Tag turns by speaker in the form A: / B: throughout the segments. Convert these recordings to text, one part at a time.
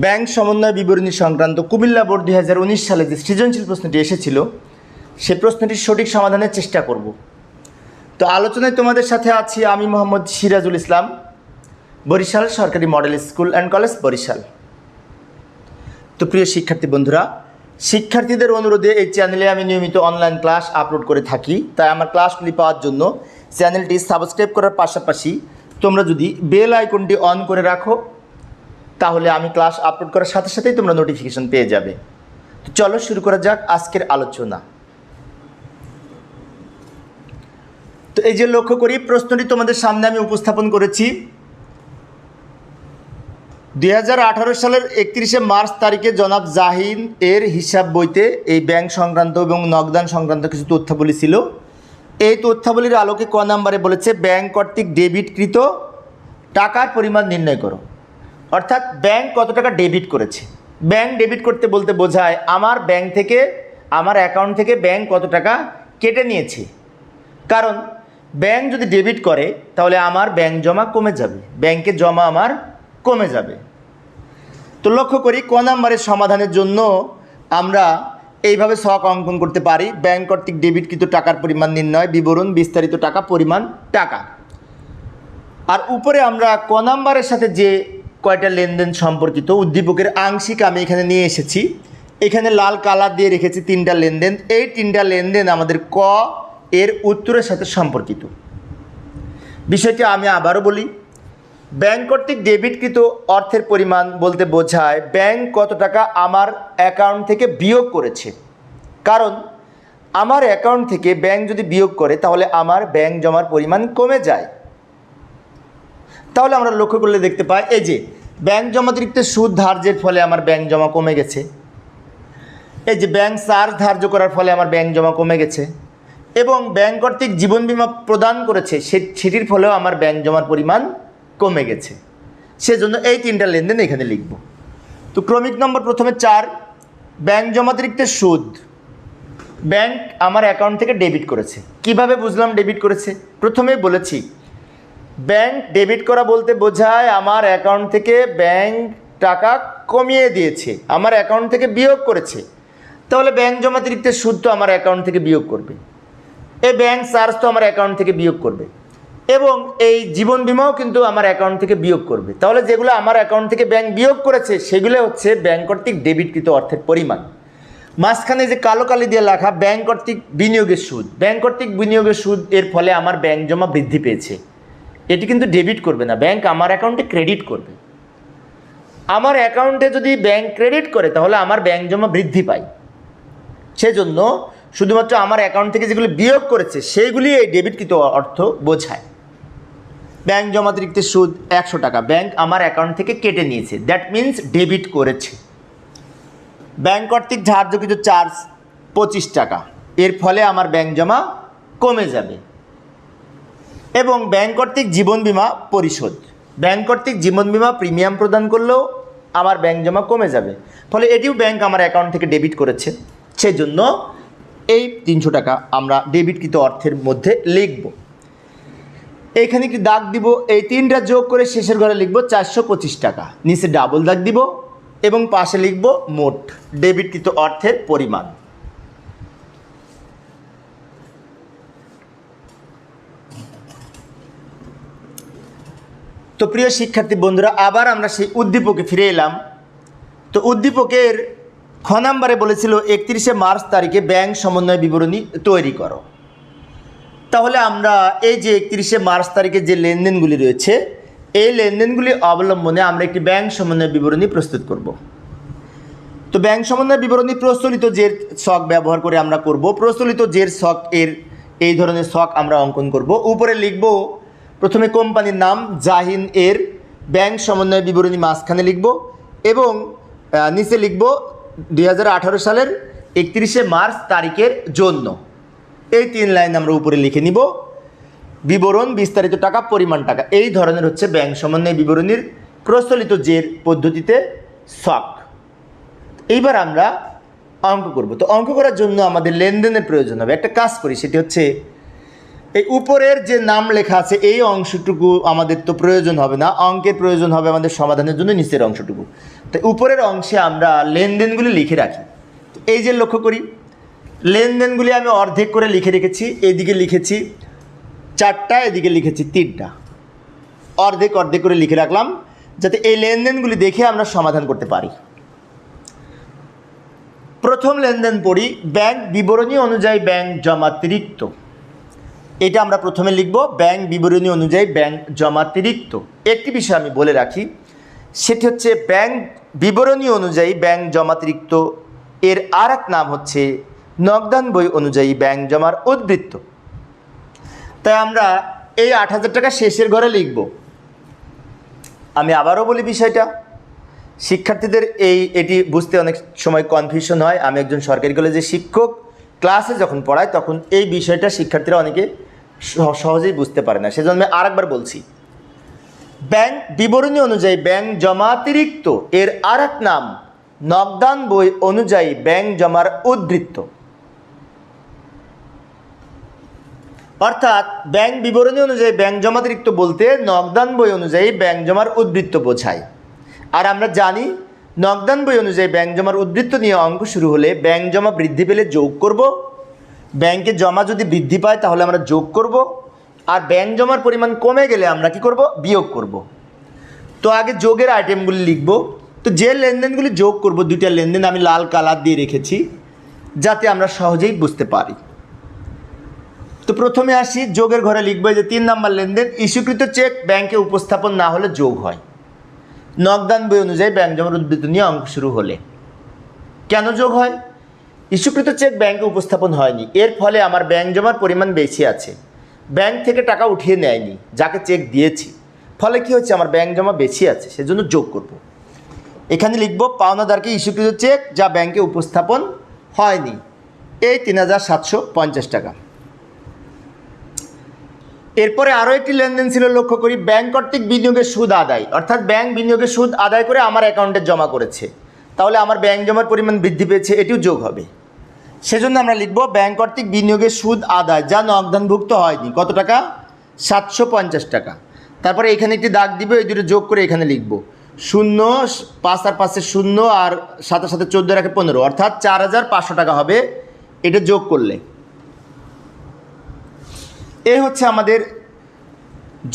A: Bank সমন্বয় বিবরণী সংক্রান্ত কুমিল্লা বোর্ড দুই হাজার উনিশ সালে যে সৃজনশীল প্রশ্নটি এসেছিল, সে প্রশ্নটির সঠিক সমাধানের চেষ্টা করব। তো আলোচনায় তোমাদের সাথে আছি আমি মোহাম্মদ সিরাজুল ইসলাম, বরিশাল সরকারি model school and college Barishal. তো প্রিয় শিক্ষার্থী বন্ধুরা, শিক্ষার্থীদের অনুরোধে এই চ্যানেলে আমি নিয়মিত অনলাইন ক্লাস আপলোড করে থাকি, তাই আমার ক্লাসগুলি পাওয়ার জন্য চ্যানেলটি সাবস্ক্রাইব করার পাশাপাশি তোমরা যদি বেল আইকনটি অন করে রাখো তাহলে আমি ক্লাস আপলোড করার সাথে সাথেই তোমরা নোটিফিকেশন পেয়ে যাবে। তো চলো শুরু করা যাক আজকের আলোচনা। তো এই যে লক্ষ্য করি, প্রশ্নটি তোমাদের সামনে আমি উপস্থাপন করেছি। দুই হাজার আঠারো সালের একত্রিশে মার্চ তারিখে জনাব জাহিন এর হিসাব বইতে এই ব্যাংক সংক্রান্ত এবং নগদান সংক্রান্ত কিছু তথ্যাবলী ছিল। এই তথ্যাবলীর আলোকে ক নাম্বারে বলেছে, ব্যাংক কর্তৃক ডেবিটকৃত টাকার পরিমাণ নির্ণয় করো। অর্থাৎ ব্যাংক কত টাকা ডেবিট করেছে? ব্যাংক ডেবিট করতে বলতে বোঝায়, আমার ব্যাংক থেকে, আমার অ্যাকাউন্ট থেকে ব্যাংক কত টাকা কেটে নিয়েছে? কারণ ব্যাংক যদি ডেবিট করে, তাহলে আমার ব্যাংক জমা কমে যাবে। ব্যাংকে জমা আমার কমে যাবে। তো লক্ষ্য করি, ক নাম্বারের সমাধানের জন্য আমরা এইভাবে শখ অঙ্কন করতে পারি। ব্যাংক কর্তৃক ডেবিটকৃত টাকার পরিমাণ নির্ণয়, বিবরণ, বিস্তারিত টাকা, পরিমাণ, টাকা। আর উপরে আমরা ক নাম্বারের সাথে যে কয়টা লেনদেন সম্পর্কিত? উদ্দীপকের আংশিক আমি এখানে নিয়ে এসেছি। এখানে লাল কালার দিয়ে রেখেছি তিনটা লেনদেন। এই তিনটা লেনদেন আমাদের ক এর উত্তরের সাথে সম্পর্কিত। বিষয়টি আমি আবারও বলি। ব্যাংক কর্তৃক ডেবিটকৃত অর্থের পরিমাণ বলতে বোঝায় ব্যাংক কত টাকা আমার অ্যাকাউন্ট থেকে বিয়োগ করেছে। কারণ আমার অ্যাকাউন্ট থেকে ব্যাংক যদি বিয়োগ করে তাহলে আমার ব্যাংক জমার পরিমাণ কমে যায়। তাহলে আমরা লক্ষ্য করলে দেখতে পাই, এই যে ব্যাংক জমাতিরিক্ত সুদ ধার্যের ফলে আমার ব্যাংক জমা কমে গেছে। এই যে ব্যাংক চার্জ ধার্য করার ফলে আমার ব্যাংক জমা কমে গেছে। এবং ব্যাংক কর্তৃক জীবন বিমা প্রদান করেছে, সে, সেটির ফলেও আমার ব্যাংক জমার পরিমাণ কমে গেছে। সেজন্য এই তিনটা লেনদেন এখানে লিখব। তো ক্রমিক নম্বর প্রথমে চার ব্যাংক জমাতিরিক্ত সুদ। ব্যাংক আমার অ্যাকাউন্ট থেকে ডেবিট করেছে। কীভাবে বুঝলাম ডেবিট করেছে? প্রথমেই বলেছি ব্যাংক ডেবিট করা বলতে বোঝায় আমার অ্যাকাউন্ট থেকে ব্যাংক টাকা কমিয়ে দিয়েছে, আমার অ্যাকাউন্ট থেকে বিয়োগ করেছে। তাহলে ব্যাংক জমাতিরিক্ত সুদ তো আমার অ্যাকাউন্ট থেকে বিয়োগ করবে। এই ব্যাংক চার্জ তো আমার অ্যাকাউন্ট থেকে বিয়োগ করবে। এবং এই জীবন বিমাও কিন্তু আমার অ্যাকাউন্ট থেকে বিয়োগ করবে। তাহলে যেগুলো আমার অ্যাকাউন্ট থেকে ব্যাংক বিয়োগ করেছে, সেগুলো হচ্ছে ব্যাংক কর্তৃক ডেবিটকৃত অর্থের পরিমাণ। মাঝখানে যে কালো কালি দিয়ে লেখা ব্যাংক কর্তৃক বিনিয়োগের সুদ, ব্যাংক কর্তৃক বিনিয়োগের সুদ এর ফলে আমার ব্যাংক জমা বৃদ্ধি পেয়েছে। এটি কিন্তু ডেবিট করবে না। ব্যাংক আমার অ্যাকাউন্টে ক্রেডিট করবে। আমার অ্যাকাউন্টে যদি ব্যাংক ক্রেডিট করে, তাহলে আমার ব্যাংক জমা বৃদ্ধি পায়। সেজন্য শুধুমাত্র আমার অ্যাকাউন্ট থেকে যেগুলি বিয়োগ করেছে, সেইগুলি এই ডেবিটকৃত অর্থ বোঝায়। ব্যাংক জমাতিরিক্ত সুদ একশো টাকা। ব্যাংক আমার অ্যাকাউন্ট থেকে কেটে নিয়েছে। দ্যাট মিন্স ডেবিট করেছে। ব্যাংক কর্তৃক ধার্যকৃত চার্জ পঁচিশ টাকা। এর ফলে আমার ব্যাংক জমা কমে যাবে। এবং ব্যাংক কর্তৃক জীবন বিমা পরিশোধ। ব্যাংক কর্তৃক জীবন বিমা প্রিমিয়াম প্রদান করলেও আমার ব্যাংক জমা কমে যাবে। ফলে এটিও ব্যাংক আমার অ্যাকাউন্ট থেকে ডেবিট করেছে। সেজন্য এই তিনশো টাকা আমরা ডেবিটকৃত অর্থের মধ্যে লিখব। এইখানে কি দাগ দিব। এই তিনটা যোগ করে শেষের ঘরে লিখব চারশো পঁচিশ টাকা। নিচে ডাবল দাগ দিব এবং পাশে লিখব মোট ডেবিটকৃত অর্থের পরিমাণ। তো প্রিয় শিক্ষার্থী বন্ধুরা, আবার আমরা সেই উদ্দীপকে ফিরে এলাম। তো উদ্দীপকের খ নাম্বারে বলেছিল, একত্রিশে মার্চ তারিখে ব্যাংক সমন্বয় বিবরণী তৈরি করো। তাহলে আমরা এই যে একত্রিশে মার্চ তারিখে যে লেনদেনগুলি রয়েছে, এই লেনদেনগুলি অবলম্বনে আমরা একটি ব্যাংক সমন্বয় বিবরণী প্রস্তুত করব। তো ব্যাংক সমন্বয় বিবরণী প্রচলিত জের শখ ব্যবহার করে আমরা করব, প্রচলিত জের শখ এর, এই ধরনের শখ আমরা অঙ্কন করব। উপরে লিখব প্রথমে কোম্পানির নাম জাহিন এর ব্যাংক সমন্বয় বিবরণী মাঝখানে লিখব এবং নিচে লিখব দু হাজার আঠারো সালের একত্রিশে মার্চ তারিখের জন্য। এই তিন লাইন আমরা উপরে লিখে নিব। বিবরণ, বিস্তারিত টাকা, পরিমাণ টাকা। এই ধরনের হচ্ছে ব্যাংক সমন্বয় বিবরণীর প্রচলিত জের পদ্ধতিতে শখ এইবার আমরা অঙ্ক করব। তো অঙ্ক করার জন্য আমাদের লেনদেনের প্রয়োজন হবে। একটা কাজ করি, সেটি হচ্ছে এই উপরের যে নাম লেখা আছে, এই অংশটুকু আমাদের তো প্রয়োজন হবে না। অঙ্কের প্রয়োজন হবে আমাদের সমাধানের জন্য নিচের অংশটুকু। তো উপরের অংশে আমরা লেনদেনগুলি লিখে রাখি। এই যে লক্ষ্য করি, লেনদেনগুলি আমি অর্ধেক করে লিখে রেখেছি, এদিকে লিখেছি চারটা, এদিকে লিখেছি তিনটা। অর্ধেক অর্ধেক করে লিখে রাখলাম, যাতে এই লেনদেনগুলি দেখে আমরা সমাধান করতে পারি। প্রথম লেনদেন পড়ি, ব্যাংক বিবরণী অনুযায়ী ব্যাংক জমাতিরিক্ত এটা আমরা প্রথমে লিখব, ব্যাংক বিবরণী অনুযায়ী ব্যাংক জমাতিরিক্ত একটি বিষয় আমি বলে রাখি, সেটি হচ্ছে ব্যাংক বিবরণী অনুযায়ী ব্যাংক জমাতিরিক্ত এর আর এক নাম হচ্ছে নগদান বই অনুযায়ী ব্যাংক জমার উদ্বৃত্ত। তাই আমরা এই আট হাজার টাকা শেষের ঘরে লিখব। আমি আবারও বলি বিষয়টা, শিক্ষার্থীদের এই, এটি বুঝতে অনেক সময় কনফিউশন হয়। আমি একজন সরকারি কলেজের শিক্ষক ক্লাসে যখন পড়াই তখন এই বিষয়টা শিক্ষার্থীরা অনেকে সহজেই বুঝতে পারে না। সেজন্য আমি আরেকবার বলছি। ব্যাংক বিবরণী অনুযায়ী ব্যাংক জমাতিরিক্ত, এর আর এক নাম নগদান বই অনুযায়ী ব্যাংক জমার উদ্বৃত্ত অর্থাৎ ব্যাংক বিবরণী অনুযায়ী ব্যাংক জমাতিরিক্ত বলতে নগদান বই অনুযায়ী ব্যাংক জমার উদ্বৃত্ত বোঝায়। আর আমরা জানি, নগদান বই অনুযায়ী ব্যাংক জমার উদ্বৃত্ত নিয়ে অঙ্ক শুরু হলে ব্যাংক জমা বৃদ্ধি পেলে যোগ করব। ব্যাংকে জমা যদি বৃদ্ধি পায়, তাহলে আমরা যোগ করব। আর ব্যাংক জমার পরিমাণ কমে গেলে আমরা কি করব? বিয়োগ করব। তো আগে যোগের আইটেমগুলি লিখব। তো যে লেনদেনগুলি যোগ করব, দুইটা লেনদেন আমি লাল কালার দিয়ে রেখেছি, যাতে আমরা সহজেই বুঝতে পারি। তো প্রথমে আসি, যোগের ঘরে লিখব যে তিন নাম্বার লেনদেন, ইস্যুকৃত চেক ব্যাংকে উপস্থাপন না হলে যোগ হয়। নগদান বই অনুযায়ী ব্যাংক জমার উদ্বৃত্ত নিয়ে অঙ্ক শুরু হলে। কেন যোগ হয়? ইস্যুকৃত চেক ব্যাংকে উপস্থাপন হয়নি। এর ফলে আমার ব্যাংক জমার পরিমাণ বেশি আছে। ব্যাংক থেকে টাকা উঠিয়ে নেয়নি, যাকে চেক দিয়েছি। ফলে কি হচ্ছে? আমার ব্যাংক জমা বেশি আছে, সেজন্য যোগ করব। এখানে লিখব, পাওনাদারকে ইস্যুকৃত চেক যা ব্যাংকে উপস্থাপন হয়নি। এই তিন হাজার সাতশো পঞ্চাশ টাকা। এরপরে আরও একটি লেনদেন ছিল, লক্ষ্য করি ব্যাংক কর্তৃক বিনিয়োগের সুদ আদায়। অর্থাৎ ব্যাংক বিনিয়োগের সুদ আদায় করে আমার অ্যাকাউন্টে জমা করেছে। তাহলে আমার ব্যাংক জমার পরিমাণ বৃদ্ধি পেয়েছে, এটিও যোগ হবে। সেজন্য আমরা লিখব ব্যাংক কর্তৃক বিনিয়োগের সুদ আদায়, যা নগদানভুক্ত হয়নি। কত টাকা? সাতশো পঞ্চাশ টাকা। তারপরে এখানে একটি দাগ দিব এই দুটো যোগ করে এখানে লিখব। শূন্য, পাঁচ আর পাঁচে শূন্য আর সাথে সাথে চোদ্দ রাখে পনেরো। অর্থাৎ চার হাজার পাঁচশো টাকা হবে এটা যোগ করলে। এই হচ্ছে আমাদের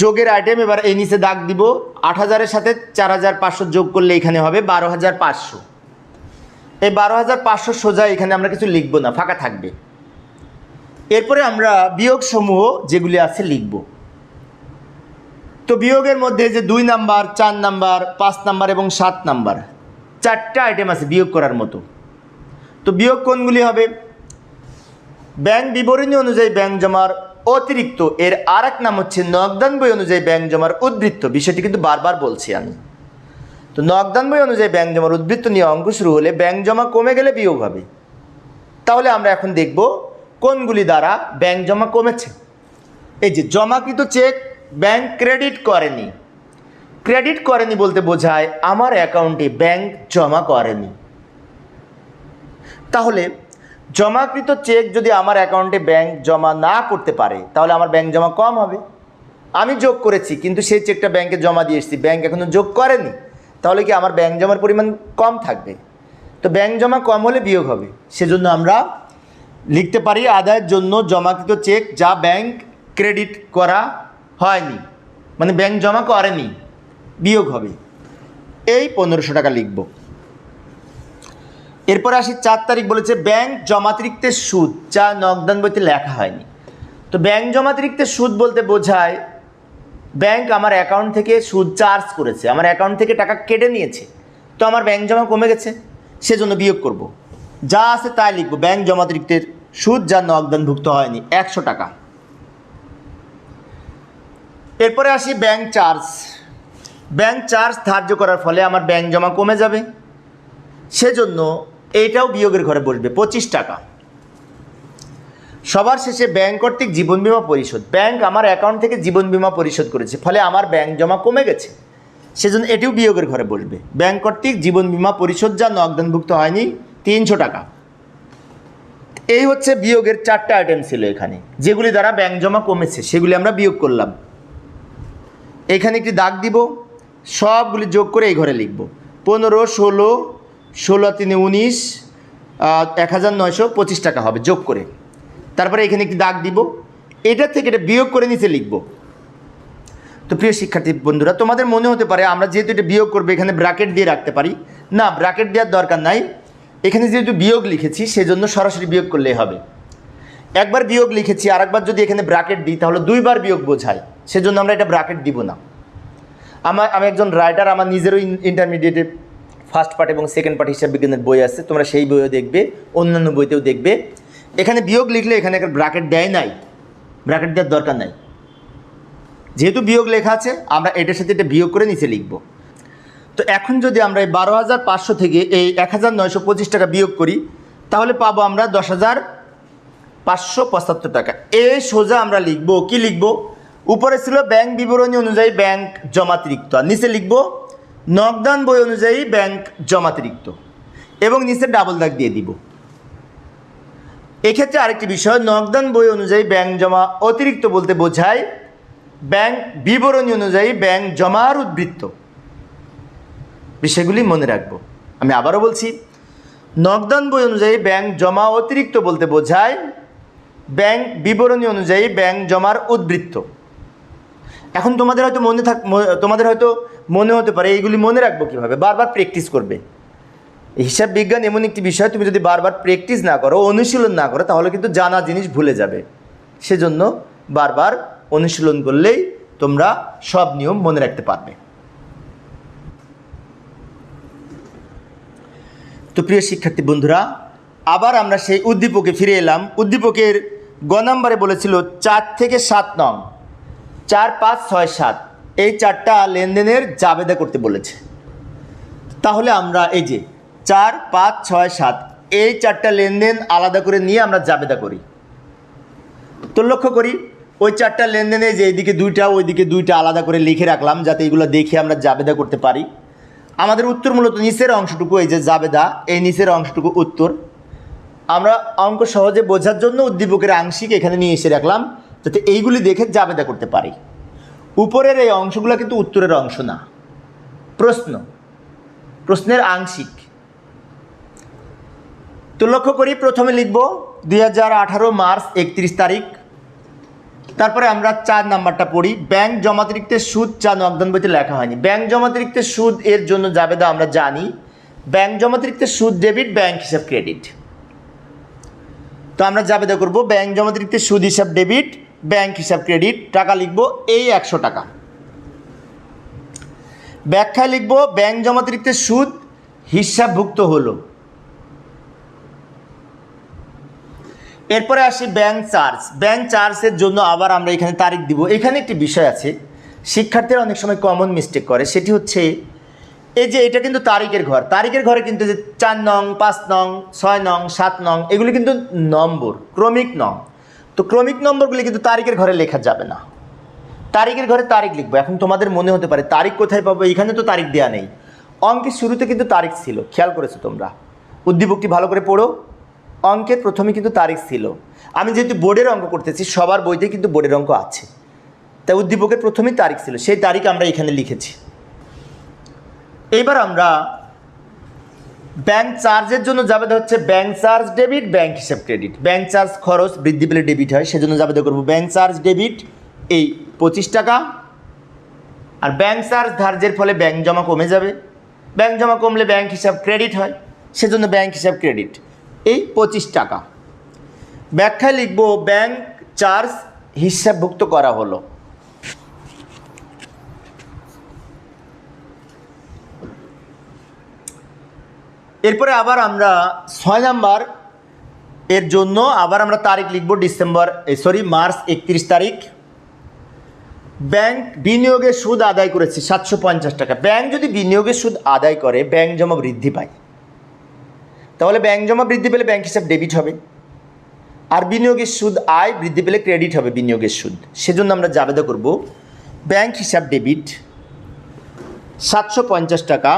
A: যোগের আইটেম এবার এই নিচে দাগ দিব। আট হাজারের সাথে চার হাজার পাঁচশো যোগ করলে এখানে হবে বারো হাজার পাঁচশো। এই বারো হাজার পাঁচশো সোজা এখানে আমরা কিছু লিখব না, ফাঁকা থাকবে। এরপরে আমরা বিয়োগ সমূহ যেগুলি আছে লিখব। তো বিয়োগের মধ্যে যে দুই নাম্বার, চার নাম্বার, পাঁচ নাম্বার এবং সাত নাম্বার, চারটা আইটেম আছে বিয়োগ করার মতো। তো বিয়োগ কোনগুলি হবে? ব্যাংক বিবরণী অনুযায়ী ব্যাংক জমার অতিরিক্ত, এর আর নাম হচ্ছে নগদান বই অনুযায়ী ব্যাংক জমার উদ্বৃত্ত বিষয়টি কিন্তু বারবার বলছি আমি। তো নগদান বই অনুযায়ী ব্যাংক জমার উদ্বৃত্ত নিয়ে অঙ্ক শুরু হলে ব্যাংক জমা কমে গেলে বিয়োগ হবে। তাহলে আমরা এখন দেখব কোনগুলি দ্বারা ব্যাংক জমা কমেছে। এই যে জমাকৃত চেক ব্যাংক ক্রেডিট করেনি। ক্রেডিট করেনি বলতে বোঝায় আমার অ্যাকাউন্টে ব্যাংক জমা করেনি। তাহলে জমাকৃত চেক যদি আমার অ্যাকাউন্টে ব্যাংক জমা না করতে পারে, তাহলে আমার ব্যাংক জমা কম হবে। আমি যোগ করেছি, কিন্তু সেই চেকটা ব্যাংকে জমা দিয়ে এসেছি, ব্যাংক এখনও যোগ করেনি। তাহলে কি আমার ব্যাংক জমার পরিমাণ কম থাকবে? তো ব্যাংক জমা কম হলে বিয়োগ হবে। সেজন্য আমরা লিখতে পারি আদায়ের জন্য জমাকৃত চেক যা ব্যাংক ক্রেডিট করা হয়নি। মানে ব্যাংক জমা করেনি, বিয়োগ হবে। এই পনেরোশো টাকা লিখব। এরপরে আসি চার তারিখ বলেছে ব্যাংক জমাতিরিক্তের সুদ, যা নগদান বইতে লেখা হয়নি। তো ব্যাংক জমাতিরিক্তের সুদ বলতে বোঝায় ব্যাংক আমার অ্যাকাউন্ট থেকে সুদ চার্জ করেছে, আমার অ্যাকাউন্ট থেকে টাকা কেটে নিয়েছে। তো আমার ব্যাংক জমা কমে গেছে, সেজন্য বিয়োগ করব। যা আছে তাই লিখব, ব্যাংক জমাতিরিক্তের সুদ যা নগদানভুক্ত হয়নি, একশো টাকা। এরপরে আসি ব্যাংক চার্জ। ব্যাংক চার্জ ধার্য করার ফলে আমার ব্যাংক জমা কমে যাবে, সেজন্য এইটাও বিয়োগের ঘরে বসবে, পঁচিশ টাকা। সবার শেষে ব্যাংক কর্তৃক জীবন বিমা পরিশোধ। ব্যাংক আমার অ্যাকাউন্ট থেকে জীবন বিমা পরিশোধ করেছে, ফলে আমার ব্যাংক জমা কমে গেছে। সেজন্য এটিও বিয়োগের ঘরে বসবে ব্যাংক কর্তৃক জীবন বিমা পরিশোধ যা নগদানভুক্ত হয়নি, তিনশো টাকা। এই হচ্ছে বিয়োগের চারটা আইটেম ছিল এখানে, যেগুলি দ্বারা ব্যাংক জমা কমেছে, সেগুলি আমরা বিয়োগ করলাম। এখানে একটি দাগ দিব, সবগুলি যোগ করে এই ঘরে লিখব। পনেরো, ষোলো ষোলো, তিনে উনিশ এক হাজার নয়শো পঁচিশ টাকা হবে যোগ করে। তারপরে এখানে একটি দাগ দিব। এটা থেকে এটা বিয়োগ করে নিচে লিখব। তো প্রিয় শিক্ষার্থী বন্ধুরা, তোমাদের মনে হতে পারে আমরা যেহেতু এটা বিয়োগ করব, এখানে ব্র্যাকেট দিয়ে রাখতে পারি। না, ব্র্যাকেট দেওয়ার দরকার নাই। এখানে যেহেতু বিয়োগ লিখেছি, সেজন্য সরাসরি বিয়োগ করলেই হবে। একবার বিয়োগ লিখেছি আর একবার যদি এখানে ব্র্যাকেট দিই, তাহলে দুইবার বিয়োগ বোঝায়। সেজন্য আমরা এটা ব্র্যাকেট দিব না। আমার, আমি একজন রাইটার, আমার নিজেরও ইন্টারমিডিয়েটে ফার্স্ট পার্ট এবং সেকেন্ড পার্ট হিসাব বিজ্ঞানের বই আছে। তোমরা সেই বইও দেখবে, অন্যান্য বইতেও দেখবে। এখানে বিয়োগ লিখলে এখানে একটা ব্র্যাকেট দেয় নাই। ব্র্যাকেট দেওয়ার দরকার নাই। যেহেতু বিয়োগ লেখা আছে, আমরা এটার সাথে এটা বিয়োগ করে নিচে লিখব। তো এখন যদি আমরা এই বারো হাজার পাঁচশো থেকে এই এক হাজার নয়শো পঁচিশ টাকা বিয়োগ করি, তাহলে পাবো আমরা দশ হাজার পাঁচশো পঁচাত্তর টাকা। এ সোজা আমরা লিখব, কি লিখব? উপরে ছিল ব্যাংক বিবরণী অনুযায়ী ব্যাংক জমাতিরিক্ত, আর নিচে লিখব, নগদান বই অনুযায়ী ব্যাংক জমাতিরিক্ত, এবং নিচে ডাবল দাগ দিয়ে দিব। এক্ষেত্রে আরেকটি বিষয়, নগদান বই অনুযায়ী ব্যাংক জমা অতিরিক্ত বলতে বোঝায় ব্যাংক বিবরণী অনুযায়ী ব্যাংক জমার উদ্বৃত্ত। বিষয়গুলি মনে রাখব। আমি আবারও বলছি, নগদান বই অনুযায়ী ব্যাংক জমা অতিরিক্ত বলতে বোঝায় ব্যাংক বিবরণী অনুযায়ী ব্যাংক জমার উদ্বৃত্ত। এখন তোমাদের হয়তো মনে থাক, তোমাদের হয়তো মনে হতে পারে, এইগুলি মনে রাখব কীভাবে? বারবার প্র্যাকটিস করবে। হিসাব বিজ্ঞান এমন একটি বিষয়, তুমি যদি বারবার প্র্যাকটিস না করো, অনুশীলন না করো, তাহলে কিন্তু জানা জিনিস ভুলে যাবে। সেজন্য বারবার অনুশীলন করলেই তোমরা সব নিয়ম মনে রাখতে পারবে। তো প্রিয় শিক্ষার্থী বন্ধুরা, আবার আমরা সেই উদ্দীপকে ফিরে এলাম। উদ্দীপকের গ নম্বরে বলেছিল, চার থেকে সাত নং। চার, পাঁচ, ছয়, সাত। এই চারটা লেনদেনের জাবেদা করতে বলেছে। তাহলে আমরা এই যে চার, পাঁচ, ছয়, সাত। এই চারটা লেনদেন আলাদা করে নিয়ে আমরা জাবেদা করি। তো লক্ষ্য করি, ওই চারটা লেনদেনে যে এইদিকে দুইটা, ওইদিকে দুইটা আলাদা করে লিখে রাখলাম, যাতে এগুলো দেখে আমরা জাবেদা করতে পারি। আমাদের উত্তর মূলত নিচের অংশটুকু, এই যে জাবেদা, এই নিচের অংশটুকু উত্তর। আমরা অঙ্ক সহজে বোঝার জন্য উদ্দীপকের আংশিক এখানে নিয়ে এসে রাখলাম, যাতে এইগুলি দেখে জাবেদা করতে পারি। উপরের এই অংশগুলো কিন্তু উত্তরের অংশ না। প্রশ্ন। প্রশ্নের আংশিক। তো লক্ষ্য করি প্রথমে লিখব দুই হাজার আঠারো মার্চ একত্রিশ তারিখ। তারপরে আমরা চার নাম্বারটা পড়ি। ব্যাংক জমাতিরিক্তের সুদ চা নগদান বইতে লেখা হয়নি। ব্যাংক জমাতিরিক্তের সুদ এর জন্য জাবেদা আমরা জানি। ব্যাংক জমাতিরিক্তের সুদ ডেবিট, ব্যাংক হিসাব ক্রেডিট। তো আমরা জাবেদা করব ব্যাংক জমাতিরিক্তের সুদ হিসাব ডেবিট, ব্যাংক হিসাব ক্রেডিট। টাকা লিখব এই একশো টাকা। ব্যাখ্যায় লিখব ব্যাংক জমাতিরিক্তের সুদ হিসাবভুক্ত হলো। এরপরে আসি ব্যাংক চার্জ ব্যাংক চার্জের জন্য আবার আমরা এখানে তারিখ দিব। এখানে একটি বিষয় আছে, শিক্ষার্থীরা অনেক সময় কমন মিস্টেক করে। সেটি হচ্ছে, এই যে এটা কিন্তু তারিখের ঘর। তারিখের ঘরে কিন্তু যে চার নং, পাঁচ নং, ছয় নং, সাত নং, এগুলি কিন্তু নম্বর, ক্রমিক নং। তো ক্রমিক নম্বরগুলি কিন্তু তারিখের ঘরে লেখা যাবে না। তারিখের ঘরে তারিখ লিখব। এখন তোমাদের মনে হতে পারে, তারিখ কোথায় পাবো? এখানে তো তারিখ দেওয়া নেই। অঙ্কের শুরুতে কিন্তু তারিখ ছিল। খেয়াল করেছ তোমরা? উদ্দীপকটি ভালো করে পড়ো। অঙ্কের প্রথমে কিন্তু তারিখ ছিল। আমি যেহেতু বোর্ডের অঙ্ক করতেছি, সবার বইতে কিন্তু বোর্ডের অঙ্ক আছে। তাই উদ্দীপকের প্রথমেই তারিখ ছিল, সেই তারিখ আমরা এখানে লিখেছি। এইবার আমরা ব্যাংক চার্জের জন্য যাবে হচ্ছে ব্যাংক চার্জ ডেবিট ব্যাংক হিসাব ক্রেডিট ব্যাংক চার্জ খরচ বৃদ্ধি পেলে ডেবিট হয়, সেজন্য যাবে করব ব্যাংক চার্জ ডেবিট এই পঁচিশ টাকা। আর ব্যাংক চার্জ ধার্যের ফলে ব্যাংক জমা কমে যাবে। ব্যাংক জমা কমলে ব্যাংক হিসাব ক্রেডিট হয়, সেজন্য ব্যাংক হিসাব ক্রেডিট এই পঁচিশ টাকা। ব্যাখ্যায় লিখব, ব্যাংক চার্জ হিসাবভুক্ত করা হলো। এরপরে আবার আমরা ছয় নাম্বার, এর জন্য আবার আমরা তারিখ লিখব ডিসেম্বর সরি, মার্চ একত্রিশ তারিখ। ব্যাংক বিনিয়োগের সুদ আদায় করেছে সাতশো পঞ্চাশ টাকা। ব্যাংক যদি বিনিয়োগের সুদ আদায় করে, ব্যাংক জমা বৃদ্ধি পায়। তাহলে ব্যাংক জমা বৃদ্ধি পেলে ব্যাংক হিসাব ডেবিট হবে। আর বিনিয়োগের সুদ আয় বৃদ্ধি পেলে ক্রেডিট হবে বিনিয়োগের সুদ। সেজন্য আমরা জাবেদা করব ব্যাংক হিসাব ডেবিট সাতশো পঞ্চাশ টাকা,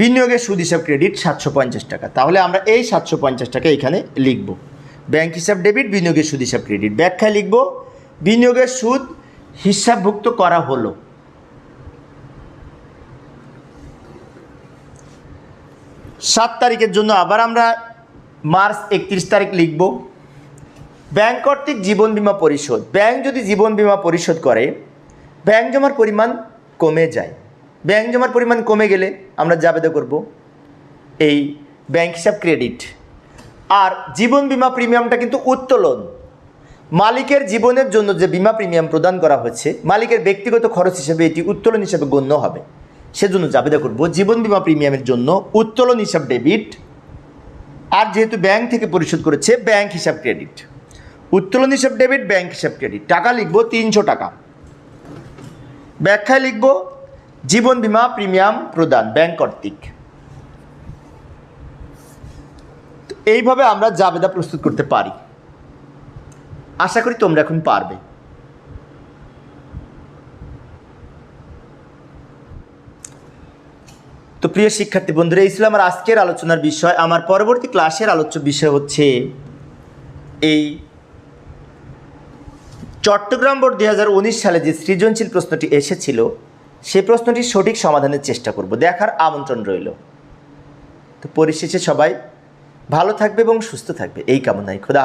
A: বিনিয়োগের সুদ হিসাব ক্রেডিট সাতশো পঞ্চাশ টাকা। তাহলে আমরা এই সাতশো পঞ্চাশ টাকা এখানে লিখব। ব্যাংক হিসাব ডেবিট বিনিয়োগের সুদ হিসাব ক্রেডিট ব্যাখ্যায় লিখব, বিনিয়োগের সুদ হিসাবভুক্ত করা হলো। সাত তারিখের জন্য আবার আমরা মার্চ একত্রিশ তারিখ লিখব। ব্যাংক কর্তৃক জীবন বিমা পরিশোধ। ব্যাংক যদি জীবন বিমা পরিশোধ করে, ব্যাংক জমার পরিমাণ কমে যায়। ব্যাংক জমার পরিমাণ কমে গেলে আমরা জাবেদা করব? এই ব্যাংক হিসাব ক্রেডিট। আর জীবন বিমা প্রিমিয়ামটা কিন্তু উত্তোলন মালিকের জীবনের জন্য যে বিমা প্রিমিয়াম প্রদান করা হচ্ছে, মালিকের ব্যক্তিগত খরচ হিসেবে এটি উত্তোলন হিসেবে গণ্য হবে। সেজন্য জাবেদা করব জীবন বিমা প্রিমিয়ামের জন্য উত্তোলন হিসাব ডেবিট আর যেহেতু ব্যাংক থেকে পরিশোধ করেছে, ব্যাংক হিসাব ক্রেডিট। উত্তোলন হিসাব ডেবিট, ব্যাংক হিসাব ক্রেডিট। টাকা লিখব তিনশো টাকা। ব্যাখ্যায় লিখব, জীবন বিমা প্রিমিয়াম প্রদান, ব্যাংক কর্তৃক। এইভাবে আমরা জাবেদা প্রস্তুত করতে পারি। আশা করি তোমরা এখন পারবে। তো প্রিয় শিক্ষার্থী বন্ধুরা, এই ছিল আমার আজকের আলোচনার বিষয়। আমার পরবর্তী ক্লাসের আলোচ্য বিষয় হচ্ছে এই চট্টগ্রাম বোর্ড দু হাজার উনিশ সালে যে সৃজনশীল প্রশ্নটি এসেছিল সেই প্রশ্নটি সঠিক সমাধানের চেষ্টা করব। দেখার আমন্ত্রণ রইল। তো পরিশেষে সবাই ভালো থাকবে এবং সুস্থ থাকবে। এই কামনায় খোদা